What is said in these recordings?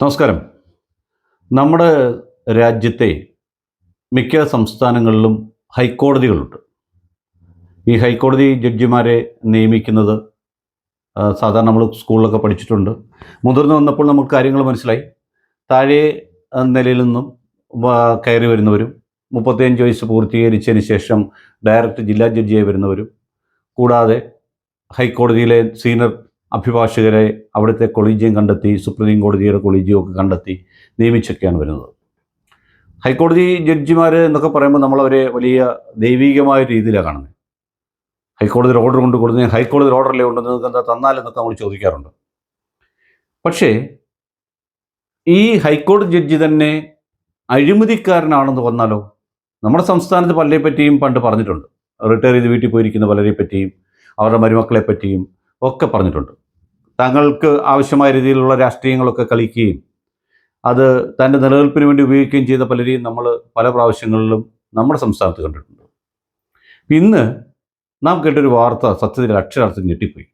നമസ്കാരം. നമ്മുടെ രാജ്യത്തെ മിക്ക സംസ്ഥാനങ്ങളിലും ഹൈക്കോടതികളുണ്ട്. ഈ ഹൈക്കോടതി ജഡ്ജിമാരെ നിയമിക്കുന്നത് സാധാരണ നമ്മൾ സ്കൂളിലൊക്കെ പഠിച്ചിട്ടുണ്ട്. മുതിർന്നു വന്നപ്പോൾ നമുക്ക് കാര്യങ്ങൾ മനസ്സിലായി. താഴെ നിലയിൽ നിന്നും കയറി വരുന്നവരും മുപ്പത്തിയഞ്ച് വയസ്സ് പൂർത്തീകരിച്ചതിന് ശേഷം ഡയറക്റ്റ് ജില്ലാ ജഡ്ജിയായി വരുന്നവരും കൂടാതെ ഹൈക്കോടതിയിലെ സീനിയർ അഭിഭാഷകരെ അവിടുത്തെ കൊളീജിയം കണ്ടെത്തി സുപ്രീം കോടതിയുടെ കൊളീജിയം ഒക്കെ കണ്ടെത്തി നിയമിച്ചൊക്കെയാണ് വരുന്നത്. ഹൈക്കോടതി ജഡ്ജിമാർ എന്നൊക്കെ പറയുമ്പോൾ നമ്മളവരെ വലിയ ദൈവികമായ രീതിയിലാണ് കാണുന്നത്. ഹൈക്കോടതിയിൽ ഓർഡർ കൊണ്ട് കൊടുത്ത് ഹൈക്കോടതിയിൽ ഓർഡറല്ലേ ഉണ്ട് നിങ്ങൾക്ക് എന്താ തന്നാലെന്നൊക്കെ നമ്മൾ ചോദിക്കാറുണ്ട്. പക്ഷേ ഈ ഹൈക്കോടതി ജഡ്ജി തന്നെ അഴിമതിക്കാരനാണെന്ന് വന്നാലോ? നമ്മുടെ സംസ്ഥാനത്ത് പലരെ പറ്റിയും പണ്ട് പറഞ്ഞിട്ടുണ്ട്. റിട്ടയർ ചെയ്ത് വീട്ടിൽ പോയിരിക്കുന്ന പലരെ പറ്റിയും അവരുടെ മരുമക്കളെ പറ്റിയും ഒക്കെ പറഞ്ഞിട്ടുണ്ട്. തങ്ങൾക്ക് ആവശ്യമായ രീതിയിലുള്ള രാഷ്ട്രീയങ്ങളൊക്കെ കളിക്കുകയും അത് തന്റെ നിലനിൽപ്പിന് വേണ്ടി ഉപയോഗിക്കുകയും ചെയ്ത പലരെയും നമ്മൾ പല പ്രാവശ്യങ്ങളിലും നമ്മുടെ സംസ്ഥാനത്ത് കണ്ടിട്ടുണ്ട്. ഇന്ന് നാം കേട്ടൊരു വാർത്ത സത്യത്തിൽ അക്ഷരാർത്ഥം ഞെട്ടിപ്പോയി.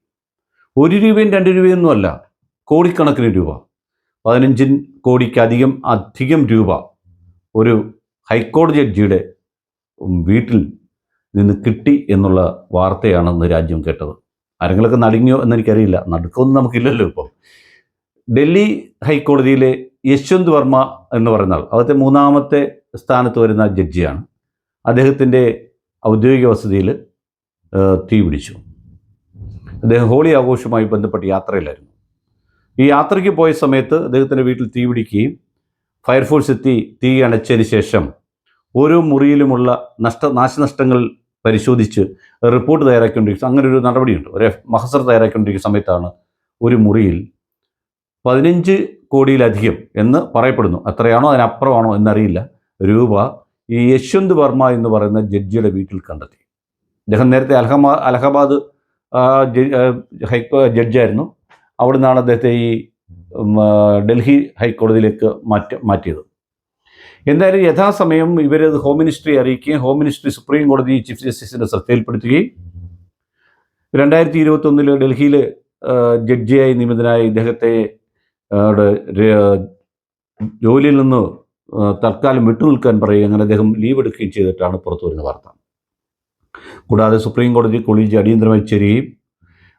ഒരു രൂപയും രണ്ട് രൂപയൊന്നുമല്ല കോടിക്കണക്കിന് രൂപ. പതിനഞ്ചിൻ കോടിക്കധികം അധികം രൂപ ഒരു ഹൈക്കോടതി ജഡ്ജിയുടെ വീട്ടിൽ നിന്ന് കിട്ടി എന്നുള്ള വാർത്തയാണെന്ന് രാജ്യം കേട്ടത്. ആരെങ്കിലൊക്കെ നടുങ്ങിയോ എന്നെനിക്കറിയില്ല. നടുക്കമൊന്നും നമുക്കില്ലല്ലോ ഇപ്പം. ഡൽഹി ഹൈക്കോടതിയിലെ യശ്വന്ത് വർമ്മ എന്ന് പറയുന്ന ആൾ അവിടുത്തെ മൂന്നാമത്തെ സ്ഥാനത്ത് വരുന്ന ജഡ്ജിയാണ്. അദ്ദേഹത്തിന്റെ ഔദ്യോഗിക വസതിയിൽ തീ പിടിച്ചു. അദ്ദേഹം ഹോളി ആഘോഷവുമായി ബന്ധപ്പെട്ട് യാത്രയിലായിരുന്നു. ഈ യാത്രയ്ക്ക് പോയ സമയത്ത് അദ്ദേഹത്തിന്റെ വീട്ടിൽ തീ പിടിക്കുകയും ഫയർഫോഴ്സ് എത്തി തീ അണച്ചതിന് ശേഷം ഓരോ മുറിയിലുമുള്ള നഷ്ട നാശനഷ്ടങ്ങൾ പരിശോധിച്ച് റിപ്പോർട്ട് തയ്യാറാക്കിക്കൊണ്ടിരിക്കും അങ്ങനെ ഒരു നടപടിയുണ്ട്. ഒരു മഹസർ തയ്യാറാക്കിക്കൊണ്ടിരിക്കുന്ന സമയത്താണ് ഒരു മുറിയിൽ പതിനഞ്ച് കോടിയിലധികം എന്ന് പറയപ്പെടുന്നു. അത്രയാണോ അതിനപ്പുറമാണോ എന്നറിയില്ല. രൂപ ഈ യശ്വന്ത് വർമ്മ എന്ന് പറയുന്ന ജഡ്ജിയുടെ വീട്ടിൽ കണ്ടെത്തി. അദ്ദേഹം നേരത്തെ അലഹമാ അലഹബാദ് ഹൈക്കോ ജഡ്ജായിരുന്നു. അവിടെ നിന്നാണ് അദ്ദേഹത്തെ ഈ ഡൽഹി ഹൈക്കോടതിയിലേക്ക് മാറ്റി മാറ്റിയത്. എന്തായാലും യഥാസമയം ഇവരത് ഹോം മിനിസ്ട്രി അറിയിക്കുകയും ഹോം മിനിസ്ട്രി സുപ്രീം കോടതി ചീഫ് ജസ്റ്റിസിന്റെ ശ്രദ്ധയിൽപ്പെടുത്തുകയും രണ്ടായിരത്തി ഇരുപത്തൊന്നിൽ ഡൽഹിയിൽ ജഡ്ജിയായി നിയമിതനായ ഇദ്ദേഹത്തെ ജോലിയിൽ നിന്ന് തൽക്കാലം വിട്ടുനിൽക്കാൻ പറയുകയും അങ്ങനെ അദ്ദേഹം ലീവ് എടുക്കുകയും ചെയ്തിട്ടാണ് പുറത്തു വരുന്ന വാർത്ത. കൂടാതെ സുപ്രീം കോടതി കൊളീജ് അടിയന്തരമായി ചേരുകയും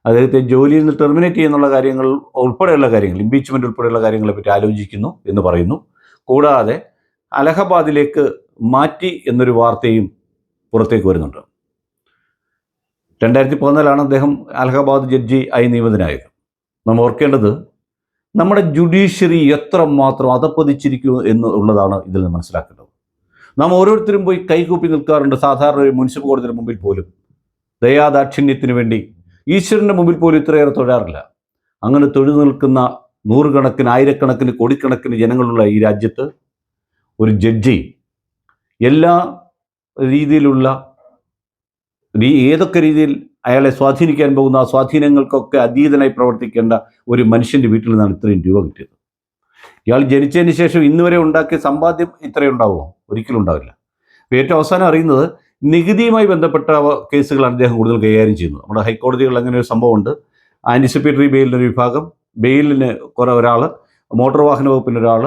അദ്ദേഹത്തെ ജോലിയിൽ നിന്ന് ടെർമിനേറ്റ് ചെയ്യുന്നുള്ള കാര്യങ്ങൾ ഉൾപ്പെടെയുള്ള കാര്യങ്ങൾ ഇംപീച്ച്മെന്റ് ഉൾപ്പെടെയുള്ള കാര്യങ്ങളെപ്പറ്റി ആലോചിക്കുന്നു എന്ന് പറയുന്നു. കൂടാതെ അലഹബാദിലേക്ക് മാറ്റി എന്നൊരു വാർത്തയും പുറത്തേക്ക് വരുന്നുണ്ട്. രണ്ടായിരത്തി പതിനാലാണ് അദ്ദേഹം അലഹബാദ് ജഡ്ജി ആയി നിയമിതനായത്. നമ്മൾ ഓർക്കേണ്ടത് നമ്മുടെ ജുഡീഷ്യറി എത്ര മാത്രം അധപ്പതിച്ചിരിക്കുന്നു എന്നുള്ളതാണ് ഇതിൽ നിന്ന് മനസ്സിലാക്കേണ്ടത്. നാം ഓരോരുത്തരും പോയി കൈകൂപ്പി നിൽക്കാറുണ്ട്. സാധാരണ ഒരു മുനിസിപ്പൽ കോടതിയുടെ മുമ്പിൽ പോലും. ദയാദാക്ഷിണ്യത്തിന് വേണ്ടി ഈശ്വരന്റെ മുമ്പിൽ പോലും ഇത്രയേറെ തൊഴാറില്ല. അങ്ങനെ തൊഴുതു നിൽക്കുന്ന നൂറുകണക്കിന് ആയിരക്കണക്കിന് കോടിക്കണക്കിന് ജനങ്ങളുള്ള ഈ രാജ്യത്ത് ഒരു ജഡ്ജി എല്ലാ രീതിയിലുള്ള ഏതൊക്കെ രീതിയിൽ അയാളെ സ്വാധീനിക്കാൻ പോകുന്ന ആ സ്വാധീനങ്ങൾക്കൊക്കെ അതീതനായി പ്രവർത്തിക്കേണ്ട ഒരു മനുഷ്യന്റെ വീട്ടിൽ നിന്നാണ് ഇത്രയും രൂപ കിട്ടിയത്. ഇയാൾ ജനിച്ചതിന് ശേഷം ഇന്നുവരെ ഉണ്ടാക്കിയ സമ്പാദ്യം ഇത്രയും ഉണ്ടാവുമോ? ഒരിക്കലും ഉണ്ടാവില്ല. ഏറ്റവും അവസാനം അറിയുന്നത് നികുതിയുമായി ബന്ധപ്പെട്ട കേസുകളാണ് അദ്ദേഹം കൂടുതൽ കൈകാര്യം ചെയ്യുന്നത്. നമ്മുടെ ഹൈക്കോടതികളിൽ അങ്ങനെ ഒരു സംഭവമുണ്ട്. ആന്റിസിപ്പേറ്ററി ബെയിലിന്റെ ഒരു വിഭാഗം ബെയിലിന് കുറേ ഒരാൾ മോട്ടോർ വാഹന വകുപ്പിന്റെ ഒരാൾ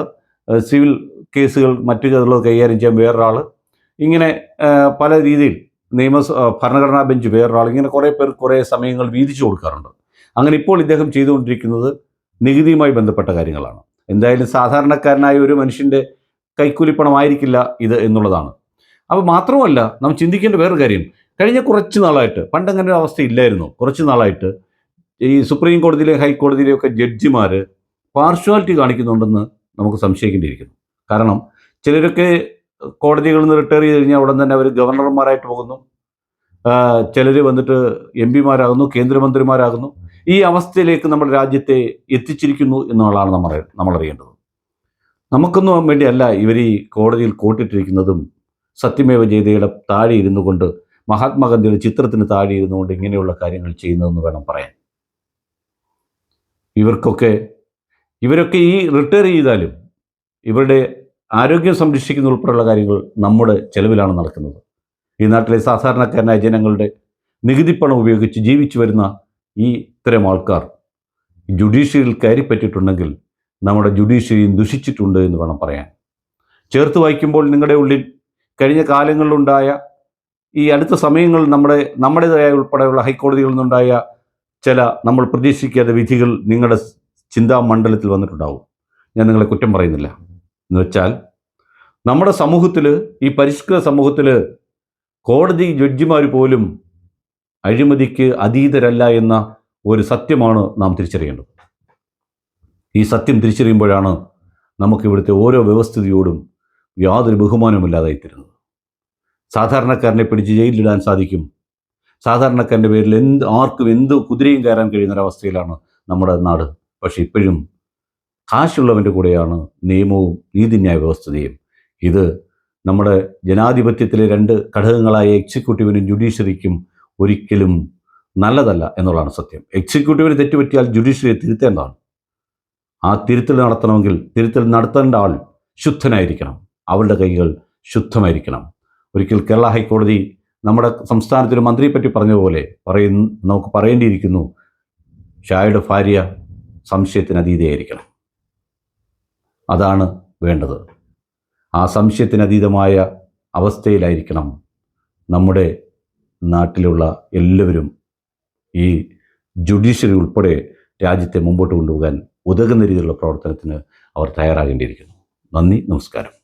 സിവിൽ കേസുകൾ മറ്റു ചിലത് കൈകാര്യം ചെയ്യാൻ വേറൊരാൾ ഇങ്ങനെ പല രീതിയിൽ നിയമ ഭരണഘടനാ ബെഞ്ച് വേറൊരാൾ ഇങ്ങനെ കുറേ പേർ കുറേ സമയങ്ങൾ വീതിച്ചു കൊടുക്കാറുണ്ട്. അങ്ങനെ ഇപ്പോൾ ഇദ്ദേഹം ചെയ്തുകൊണ്ടിരിക്കുന്നത് നികുതിയുമായി ബന്ധപ്പെട്ട കാര്യങ്ങളാണ്. എന്തായാലും സാധാരണക്കാരനായ ഒരു മനുഷ്യന്റെ കൈക്കൂലിപ്പണമായിരിക്കില്ല ഇത് എന്നുള്ളതാണ്. അപ്പോൾ മാത്രമല്ല നാം ചിന്തിക്കേണ്ട വേറൊരു കാര്യം. കഴിഞ്ഞ കുറച്ച് നാളായിട്ട് പണ്ടങ്ങനെ ഒരു അവസ്ഥ ഇല്ലായിരുന്നു. കുറച്ച് നാളായിട്ട് ഈ സുപ്രീം കോടതിയിലെ ഹൈക്കോടതിയിലെയൊക്കെ ജഡ്ജിമാർ പാർഷ്വാലിറ്റി കാണിക്കുന്നുണ്ടെന്ന് നമുക്ക് സംശയിക്കേണ്ടിയിരിക്കുന്നു. കാരണം ചിലരൊക്കെ കോടതികളിൽ നിന്ന് റിട്ടയർ ചെയ്ത് കഴിഞ്ഞാൽ ഉടൻ തന്നെ അവർ ഗവർണർമാരായിട്ട് പോകുന്നു. ചിലർ വന്നിട്ട് എം പിമാരാകുന്നു കേന്ദ്രമന്ത്രിമാരാകുന്നു. ഈ അവസ്ഥയിലേക്ക് നമ്മുടെ രാജ്യത്തെ എത്തിച്ചിരിക്കുന്നു എന്നുള്ളതാണ് നമ്മൾ നമ്മൾ അറിയേണ്ടത്. നമുക്കൊന്നും വേണ്ടിയല്ല ഇവർ ഈ കോടതിയിൽ കോട്ടിട്ടിരിക്കുന്നതും സത്യമേവ ജയതയുടെ താഴെ ഇരുന്നു കൊണ്ട് മഹാത്മാഗാന്ധിയുടെ ചിത്രത്തിന് താഴെ ഇരുന്നു കൊണ്ട് ഇങ്ങനെയുള്ള കാര്യങ്ങൾ ചെയ്യുന്നതെന്ന് വേണം പറയാൻ. ഇവർക്കൊക്കെ ഇവരൊക്കെ ഈ റിട്ടയർ ചെയ്താലും ഇവരുടെ ആരോഗ്യം സംരക്ഷിക്കുന്ന ഉൾപ്പെടെയുള്ള കാര്യങ്ങൾ നമ്മുടെ ചെലവിലാണ് നടക്കുന്നത്. ഈ നാട്ടിലെ സാധാരണക്കാരനായ ജനങ്ങളുടെ നികുതിപ്പണം ഉപയോഗിച്ച് ജീവിച്ചു വരുന്ന ഈ ഇത്തരം ആൾക്കാർ ജുഡീഷ്യറിയിൽ കയറിപ്പറ്റിയിട്ടുണ്ടെങ്കിൽ നമ്മുടെ ജുഡീഷ്യറിയും ദുഷിച്ചിട്ടുണ്ട് എന്ന് വേണം പറയാൻ. ചേർത്ത് വായിക്കുമ്പോൾ നിങ്ങളുടെ ഉള്ളിൽ കഴിഞ്ഞ കാലങ്ങളിലുണ്ടായ ഈ അടുത്ത സമയങ്ങളിൽ നമ്മുടെ നമ്മുടേതായ ഉൾപ്പെടെയുള്ള ഹൈക്കോടതികളിൽ നിന്നുണ്ടായ ചില നമ്മൾ പ്രതീക്ഷിക്കാത്ത വിധികൾ നിങ്ങളുടെ ചിന്താമണ്ഡലത്തിൽ വന്നിട്ടുണ്ടാവും. ഞാൻ നിങ്ങളെ കുറ്റം പറയുന്നില്ല. എന്ന് വെച്ചാൽ നമ്മുടെ സമൂഹത്തിൽ ഈ പരിഷ്കൃത സമൂഹത്തിൽ കോടതി ജഡ്ജിമാർ പോലും അഴിമതിക്ക് അതീതരല്ല എന്ന ഒരു സത്യമാണ് നാം തിരിച്ചറിയേണ്ടത്. ഈ സത്യം തിരിച്ചറിയുമ്പോഴാണ് നമുക്ക് ഇവിടുത്തെ ഓരോ വ്യവസ്ഥിതിയോടും യാതൊരു ബഹുമാനവുമില്ലാതായിത്തീരുന്നത് സാധാരണക്കാരനെ പിടിച്ച് ജയിലിലിടാൻ സാധിക്കും. സാധാരണക്കാരന്റെ പേരിൽ എന്ത് ആർക്കും എന്ത് കുതിരയും കയറാൻ കഴിയുന്ന ഒരവസ്ഥയിലാണ് നമ്മുടെ നാട്. പക്ഷേ ഇപ്പോഴും കാശുള്ളവന്റെ കൂടെയാണ് നിയമവും നീതിന്യായ വ്യവസ്ഥതയും ഇത് നമ്മുടെ ജനാധിപത്യത്തിലെ രണ്ട് ഘടകങ്ങളായ എക്സിക്യൂട്ടീവിനും ജുഡീഷ്യറിക്കും ഒരിക്കലും നല്ലതല്ല എന്നുള്ളതാണ് സത്യം. എക്സിക്യൂട്ടീവിന് തെറ്റുപറ്റിയാൽ ജുഡീഷ്യറിയെ തിരുത്തേണ്ടതാണ്. ആ തിരുത്തൽ നടത്തണമെങ്കിൽ തിരുത്തൽ നടത്തേണ്ട ആൾ ശുദ്ധനായിരിക്കണം. അവളുടെ കൈകൾ ശുദ്ധമായിരിക്കണം. ഒരിക്കൽ കേരള ഹൈക്കോടതി നമ്മുടെ സംസ്ഥാനത്തിന് മന്ത്രിയെ പറ്റി പറഞ്ഞ പോലെ പറയുന്നു നമുക്ക് പറയേണ്ടിയിരിക്കുന്നു ഷായുടെ ഭാര്യ സംശയത്തിന് അതീതയായിരിക്കണം. അതാണ് വേണ്ടത്. ആ സംശയത്തിനതീതമായ അവസ്ഥയിലായിരിക്കണം നമ്മുടെ നാട്ടിലുള്ള എല്ലാവരും ഈ ജുഡീഷ്യറി ഉൾപ്പെടെ രാജ്യത്തെ മുമ്പോട്ട് കൊണ്ടുപോകാൻ ഉതകുന്ന രീതിയിലുള്ള പ്രവർത്തനത്തിന് അവർ തയ്യാറാകേണ്ടിയിരിക്കുന്നു. നന്ദി നമസ്കാരം.